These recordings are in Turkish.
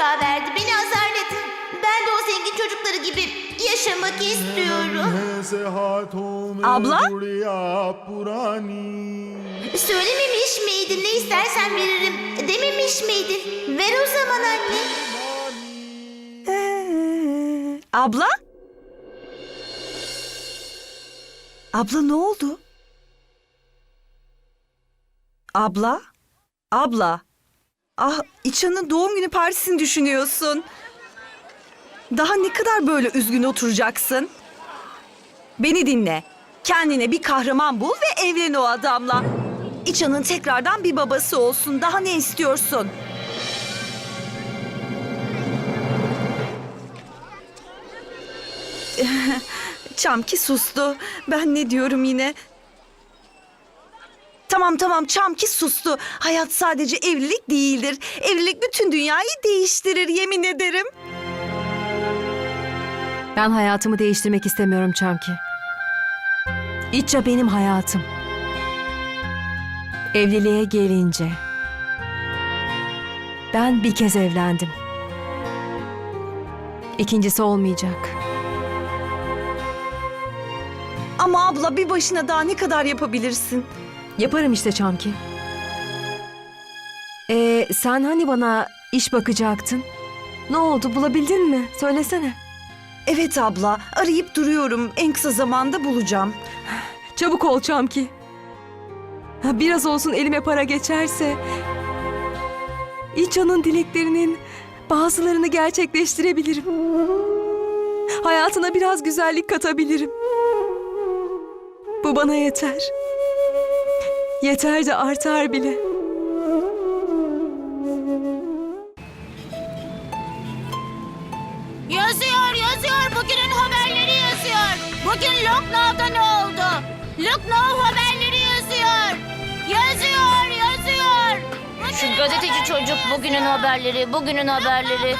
çocuğa verdi. Beni azarladı. Ben de o zengin çocukları gibi yaşamak istiyorum. Abla? Söylememiş miydin? Ne istersen veririm. Dememiş miydin? Ver o zaman anne. Abla? Abla ne oldu? Abla? Abla? Ah, İçan'ın doğum günü partisini düşünüyorsun. Daha ne kadar böyle üzgün oturacaksın? Beni dinle. Kendine bir kahraman bul ve evlen o adamla. İçan'ın tekrardan bir babası olsun. Daha ne istiyorsun? Çamki sustu. Ben ne diyorum yine? Tamam tamam Çamki sustu. Hayat sadece evlilik değildir. Evlilik bütün dünyayı değiştirir yemin ederim. Ben hayatımı değiştirmek istemiyorum Çamki. İtça benim hayatım. Evliliğe gelince ben bir kez evlendim. İkincisi olmayacak. Ama abla bir başına daha ne kadar yapabilirsin? Yaparım işte Çamki. Ee, sen hani bana iş bakacaktın? Ne oldu bulabildin mi? Söylesene. Evet abla arayıp duruyorum. En kısa zamanda bulacağım. Çabuk ol Çamki. Biraz olsun elime para geçerse... İçan'ın dileklerinin bazılarını gerçekleştirebilirim. Hayatına biraz güzellik katabilirim. Bu bana yeter. Yeter de artar bile. Yazıyor, yazıyor. Bugünün haberleri yazıyor. Bugün Lucknow'da ne oldu? Lucknow haberleri yazıyor. Yazıyor, yazıyor. Şu gazeteci çocuk bugünün haberleri, bugünün haberleri.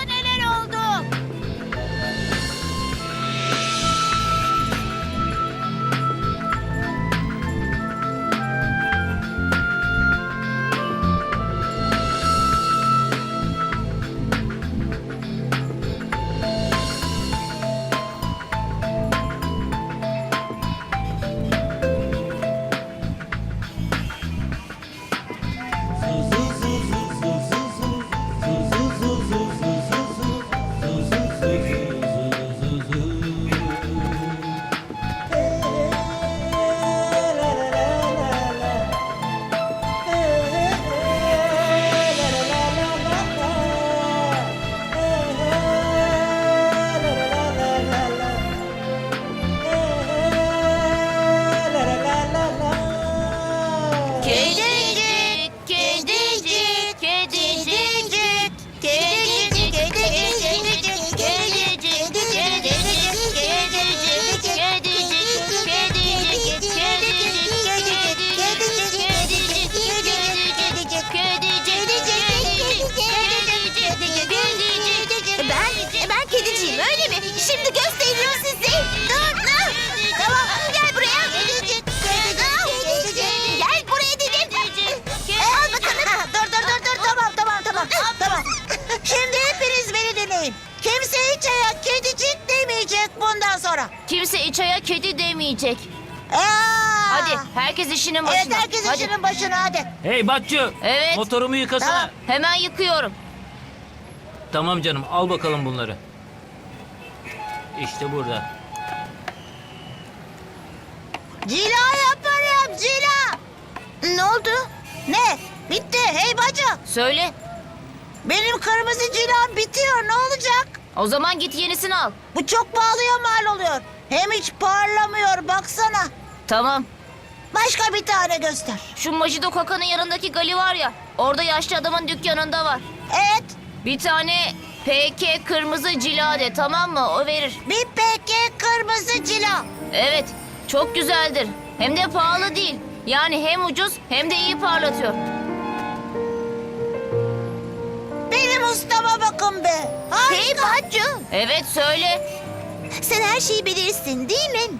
Herkes işinin başına. Evet, herkes Hadi. işinin başına hadi. Hey Batçı. Evet. Motorumu yıkasana. Tamam. Hemen yıkıyorum. Tamam canım al bakalım bunları. İşte burada. Cila yaparım, cila. Ne oldu? Ne? Bitti. Hey bacı. Söyle. Benim kırmızı cilam bitiyor. Ne olacak? O zaman git yenisini al. Bu çok pahalıya mal oluyor. Hem hiç parlamıyor baksana. Tamam. Başka bir tane göster. Şu Majido Kaka'nın yanındaki gali var ya. Orada yaşlı adamın dükkanında var. Evet. Bir tane PK kırmızı cilade tamam mı? O verir. Bir peki kırmızı cila. Evet. Çok güzeldir. Hem de pahalı değil. Yani hem ucuz hem de iyi parlatıyor. Benim ustama bakın be. Harika. Hey bacı. Evet söyle. Sen her şeyi bilirsin değil mi?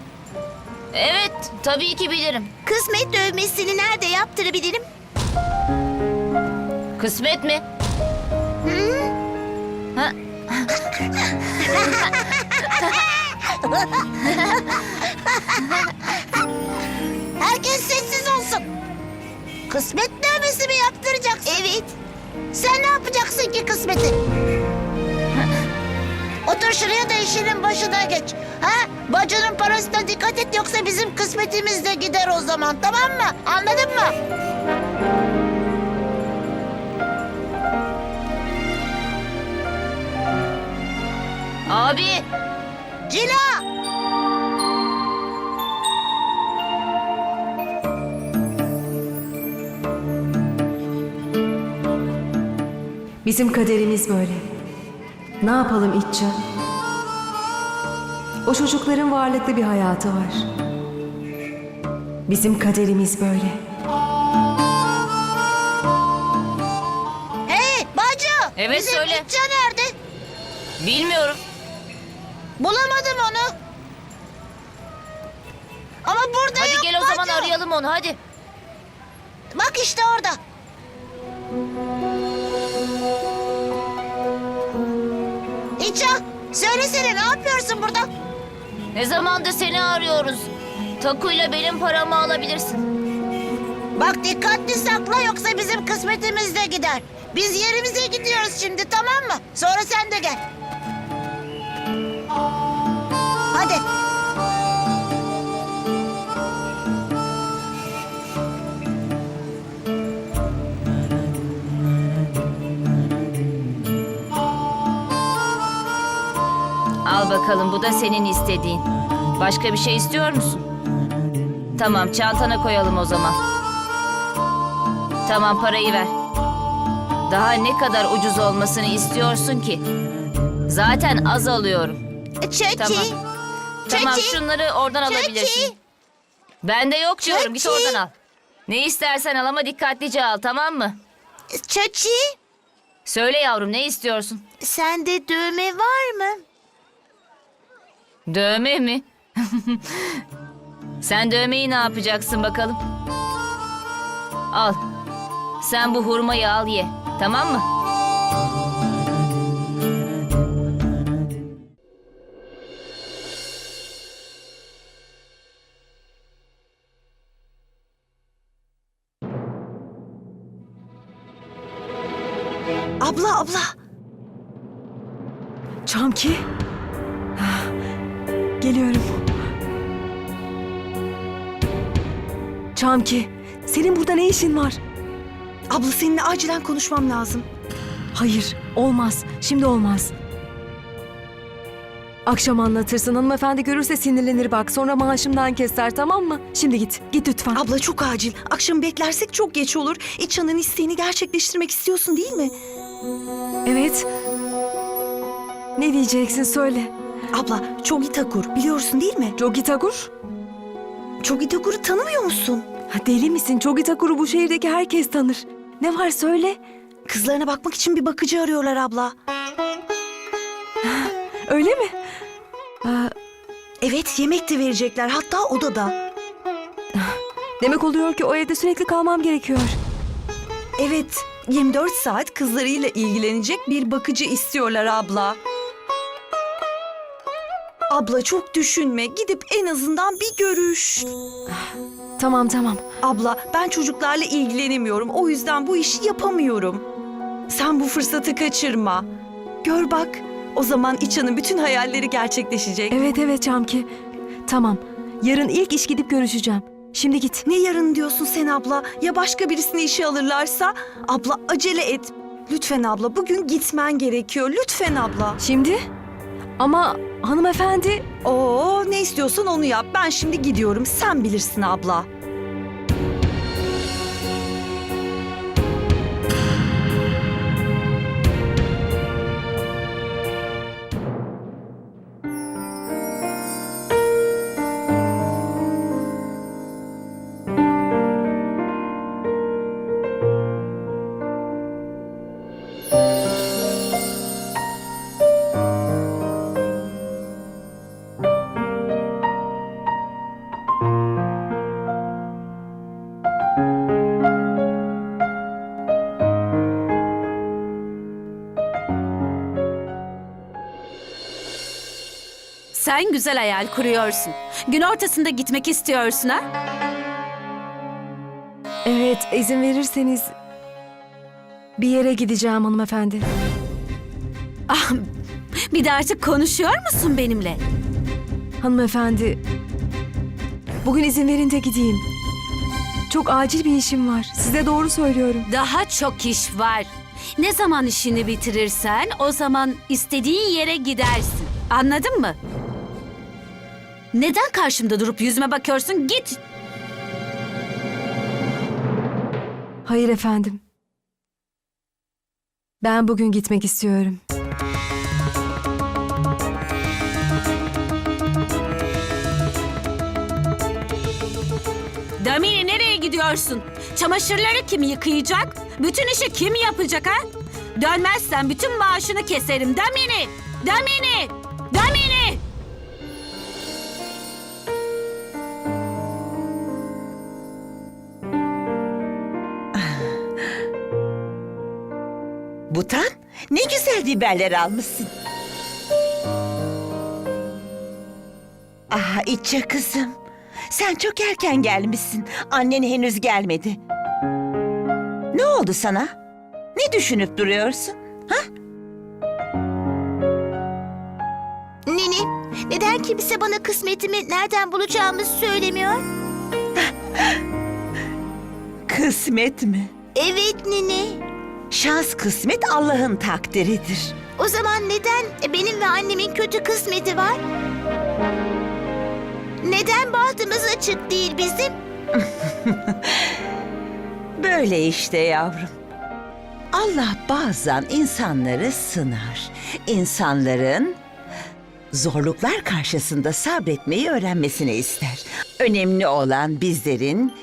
Evet tabii ki bilirim. Kısmet dövmesini nerede yaptırabilirim? Kısmet mi? Ha? Herkes sessiz olsun. Kısmet dövmesi mi yaptıracaksın? Evet. Sen ne yapacaksın ki kısmeti? Otur şuraya da işinin başına geç. Ha? Bacının parasına dikkat et yoksa bizim kısmetimiz de gider o zaman tamam mı? Anladın mı? Abi Cila! Bizim kaderimiz böyle. Ne yapalım İtça? O çocukların varlıklı bir hayatı var. Bizim kaderimiz böyle. Hey bacı! Evet, bizim söyle. İtça nerede? bilmiyorum. Bulamadım onu. Ama burada Hadi yok gel o zaman bacı. arayalım onu hadi. Bak işte orada. İça, söylesene ne yapıyorsun burada? Ne zamandır seni arıyoruz. Takuyla benim paramı alabilirsin. Bak dikkatli sakla yoksa bizim kısmetimiz de gider. Biz yerimize gidiyoruz şimdi tamam mı? Sonra sen de gel. Hadi. Bakalım bu da senin istediğin. Başka bir şey istiyor musun? Tamam çantana koyalım o zaman. Tamam parayı ver. Daha ne kadar ucuz olmasını istiyorsun ki? Zaten az alıyorum. Çöçi. Tamam. Tamam Çöçi. şunları oradan alabilirsin. Bende yok diyorum git Çöçi. oradan al. Ne istersen al ama dikkatlice al tamam mı? Çöçi, Söyle yavrum ne istiyorsun? sende dövme var mı? Dövme mi? Sen dövmeyi ne yapacaksın bakalım? Al. Sen bu hurmayı al ye. Tamam mı? Abla abla. Çamki. Çamki, senin burada ne işin var? Abla seninle acilen konuşmam lazım. Hayır, olmaz. Şimdi olmaz. Akşam anlatırsın. Hanımefendi görürse sinirlenir bak. Sonra maaşımdan keser tamam mı? Şimdi git. Git lütfen. Abla çok acil. Akşam beklersek çok geç olur. İçan'ın isteğini gerçekleştirmek istiyorsun değil mi? Evet. Ne diyeceksin söyle. Abla Çogi Takur biliyorsun değil mi? Jogi Takur? Çogi Takur'u tanımıyor musun? Ha, deli misin? Jogi Takur'u bu şehirdeki herkes tanır. Ne var söyle. Kızlarına bakmak için bir bakıcı arıyorlar abla. Öyle mi? Aa, Evet yemek de verecekler hatta odada. demek oluyor ki o evde sürekli kalmam gerekiyor. Evet 24 saat kızlarıyla ilgilenecek bir bakıcı istiyorlar abla. Abla çok düşünme gidip en azından bir görüş. Tamam tamam. Abla ben çocuklarla ilgilenemiyorum o yüzden bu işi yapamıyorum. Sen bu fırsatı kaçırma. Gör bak o zaman İçan'ın bütün hayalleri gerçekleşecek. Evet evet Çamki. Tamam. Yarın ilk iş gidip görüşeceğim. Şimdi git. Ne yarın diyorsun sen abla? Ya başka birisini işe alırlarsa? Abla acele et. Lütfen abla bugün gitmen gerekiyor. Lütfen abla. Şimdi? Ama hanımefendi... Oo ne istiyorsan onu yap. Ben şimdi gidiyorum. Sen bilirsin abla. Sen güzel hayal kuruyorsun. Gün ortasında gitmek istiyorsun ha? Evet, izin verirseniz bir yere gideceğim hanımefendi. Ah, bir de artık konuşuyor musun benimle? Hanımefendi, bugün izin verin de gideyim. Çok acil bir işim var. Size doğru söylüyorum. Daha çok iş var. Ne zaman işini bitirirsen o zaman istediğin yere gidersin. Anladın mı? Neden karşımda durup yüzüme bakıyorsun? Git. Hayır efendim. Ben bugün gitmek istiyorum. Damini nereye gidiyorsun? Çamaşırları kim yıkayacak? Bütün işi kim yapacak ha? Dönmezsen bütün maaşını keserim Damini. Damini. Damini. Ne güzel biberler almışsın. Ah İtçe kızım. Sen çok erken gelmişsin. Annen henüz gelmedi. Ne oldu sana? Ne düşünüp duruyorsun? Nini, neden kimse bana kısmetimi nereden bulacağımı söylemiyor? Kısmet mi? Evet Nini. Şans kısmet Allah'ın takdiridir. O zaman neden benim ve annemin kötü kısmeti var? Neden bahtımız açık değil bizim? Böyle işte yavrum. Allah bazen insanları sınar. İnsanların zorluklar karşısında sabretmeyi öğrenmesini ister. Önemli olan bizlerin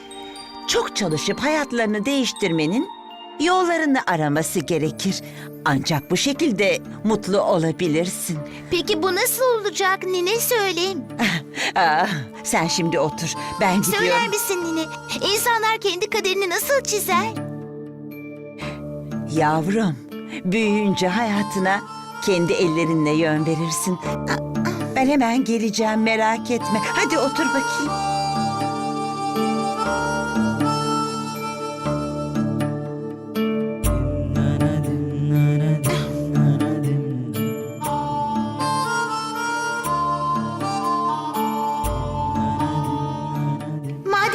çok çalışıp hayatlarını değiştirmenin yollarını araması gerekir. Ancak bu şekilde mutlu olabilirsin. Peki bu nasıl olacak Nine söyleyeyim. Aa, sen şimdi otur. Ben gidiyorum. Söyler misin Nine? İnsanlar kendi kaderini nasıl çizer? Yavrum, büyüyünce hayatına kendi ellerinle yön verirsin. Ben hemen geleceğim merak etme. Hadi otur bakayım.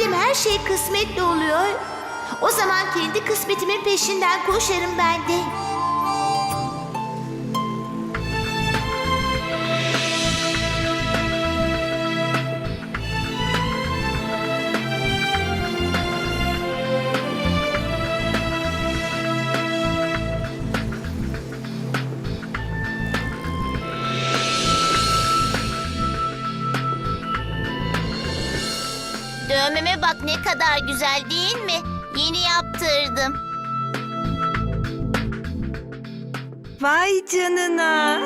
Madem her şey kısmetle oluyor, o zaman kendi kısmetimin peşinden koşarım ben de. Ne kadar güzel değil mi? Yeni yaptırdım. Vay canına.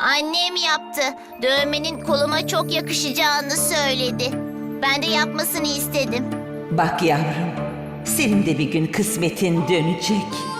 Annem yaptı. Dövmenin koluma çok yakışacağını söyledi. Ben de yapmasını istedim. Bak yavrum, senin de bir gün kısmetin dönecek.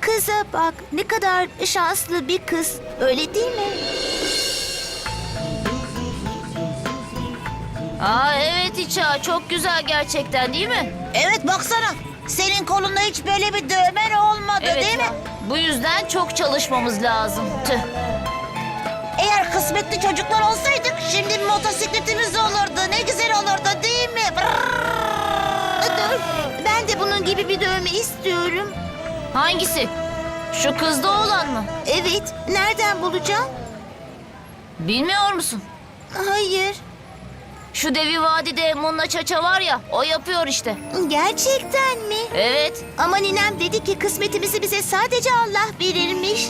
Şu kıza bak, ne kadar şanslı bir kız, öyle değil mi? Aa evet İça çok güzel gerçekten değil mi? Evet baksana, senin kolunda hiç böyle bir dövmen olmadı Evet. değil mi? Bu yüzden çok çalışmamız lazım. Tüh. Eğer kısmetli çocuklar olsaydık şimdi motosikletimiz olurdu. Ne güzel olurdu değil mi? Dur. Ben de bunun gibi bir dövme istiyorum. Hangisi? Şu kızda olan mı? Evet. Nereden bulacağım? Bilmiyor musun? Hayır. Şu Devi Vadi'de Munna Çaça var ya o yapıyor işte. Gerçekten mi? Evet. Ama ninem dedi ki kısmetimizi bize sadece Allah verirmiş.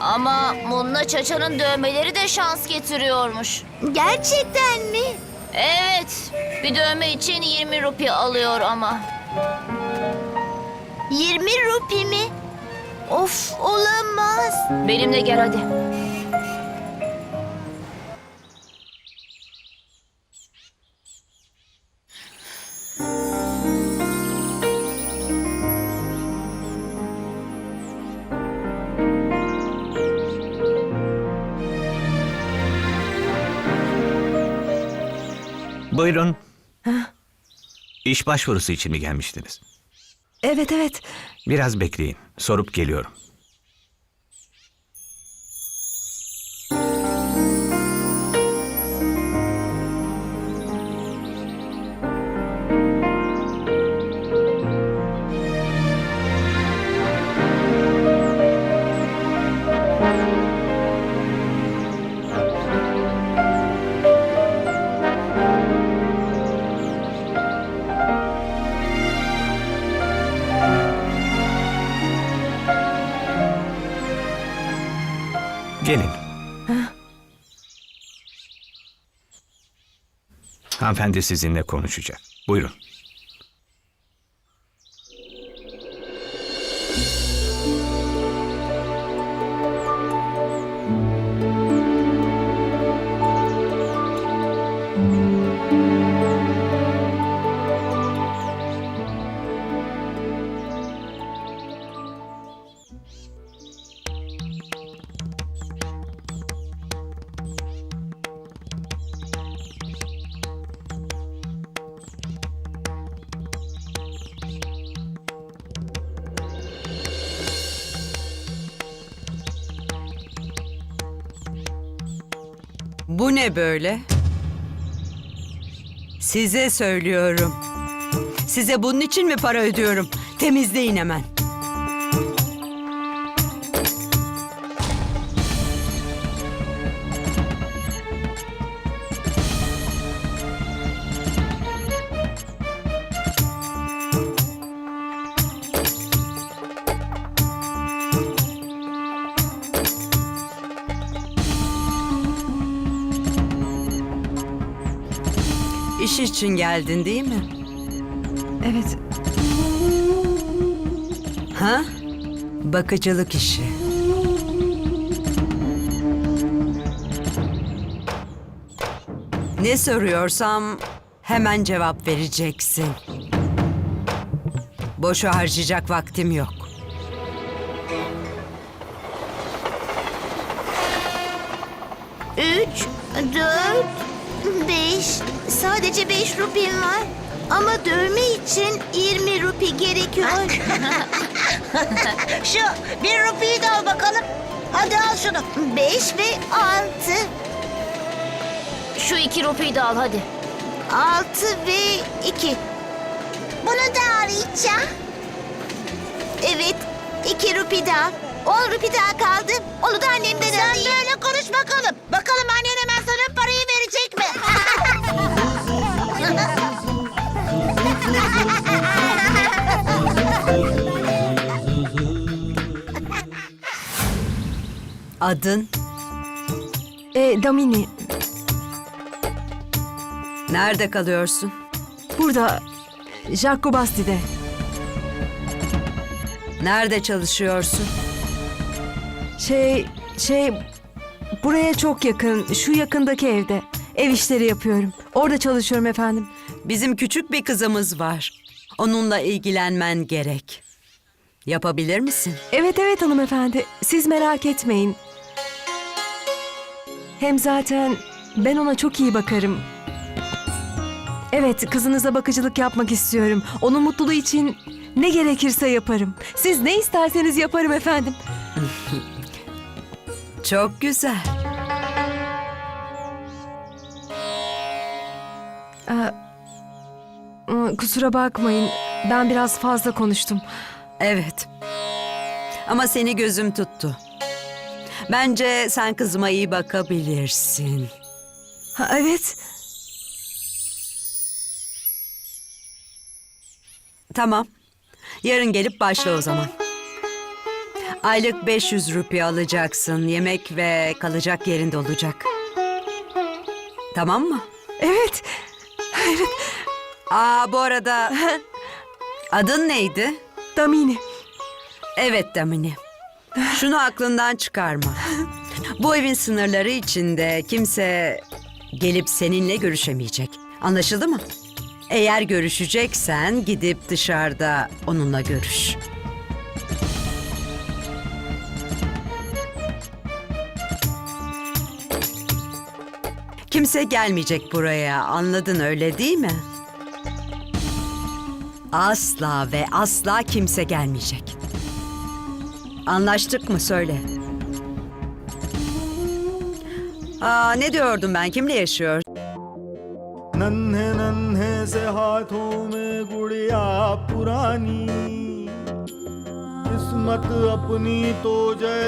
Ama Munna Çaça'nın dövmeleri de şans getiriyormuş. Gerçekten mi? Evet, bir dövme için 20 rupi alıyor ama. 20 rupi mi? Of olamaz. Benimle gel hadi. Buyurun. İş başvurusu için mi gelmiştiniz? Evet evet. Biraz bekleyin. Sorup geliyorum. Gelin. Hanımefendi sizinle konuşacak. Buyurun. Bu ne böyle? Size söylüyorum. Size bunun için mi para ödüyorum? Temizleyin hemen. İçin geldin değil mi? Evet. Ha? Bakıcılık işi. Ne soruyorsam hemen cevap vereceksin. Boşu harcayacak vaktim yok. Üç, dört, beş. Sadece beş rupim var. Ama dövme için 20 rupi gerekiyor. Şu bir rupiyi de al bakalım. Hadi al şunu. Beş ve altı. Şu iki rupiyi de al hadi. Altı ve iki. Bunu da arayacağım. Evet, iki rupi daha. On rupi daha kaldı. Onu da annemden Sen alayım. böyle konuş bakalım. Bakalım annen Adın? E, Damini. Nerede kalıyorsun? Burada. Jacobasti'de. Nerede çalışıyorsun? Şey, şey... Buraya çok yakın. Şu yakındaki evde. Ev işleri yapıyorum. Orada çalışıyorum efendim. Bizim küçük bir kızımız var. Onunla ilgilenmen gerek. Yapabilir misin? Evet evet hanımefendi. Siz merak etmeyin. Hem zaten ben ona çok iyi bakarım. Evet, kızınıza bakıcılık yapmak istiyorum. Onun mutluluğu için ne gerekirse yaparım. Siz ne isterseniz yaparım efendim. Çok güzel. Aa, Kusura bakmayın. Ben biraz fazla konuştum. Evet. Ama seni gözüm tuttu. Bence sen kızıma iyi bakabilirsin. Ha, evet. Tamam. Yarın gelip başla o zaman. Aylık 500 rupi alacaksın. Yemek ve kalacak yerin de olacak. Tamam mı? Evet. Aa bu arada adın neydi? Damini. Evet Damini. Şunu aklından çıkarma. Bu evin sınırları içinde kimse gelip seninle görüşemeyecek. Anlaşıldı mı? Eğer görüşeceksen gidip dışarıda onunla görüş. Kimse gelmeyecek buraya. Anladın öyle değil mi? Asla ve asla kimse gelmeyecek. Anlaştık mı söyle. Aa, ne diyordum ben? Kimle yaşıyor? नन्हे नन्हे से हाथों में गुड़िया पुरानी किस्मत अपनी तो जैसे